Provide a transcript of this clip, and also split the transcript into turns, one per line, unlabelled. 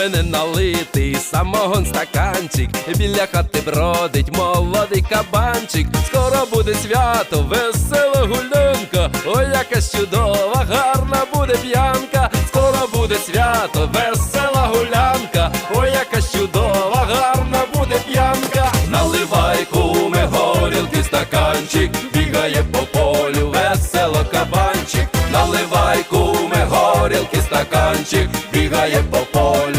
мене налитий самогон стаканчик, біля хати бродить молодий кабанчик. Скоро буде свято, весела гулянка, ой, яка чудова, гарна буде п'янка. Скоро буде свято, весела гулянка, ой, яка чудова, гарна буде п'янка. Наливай куми, горілки стаканчик, бігає по полю, весело кабанчик. Наливай куми, горілки стаканчик, бігає по полю.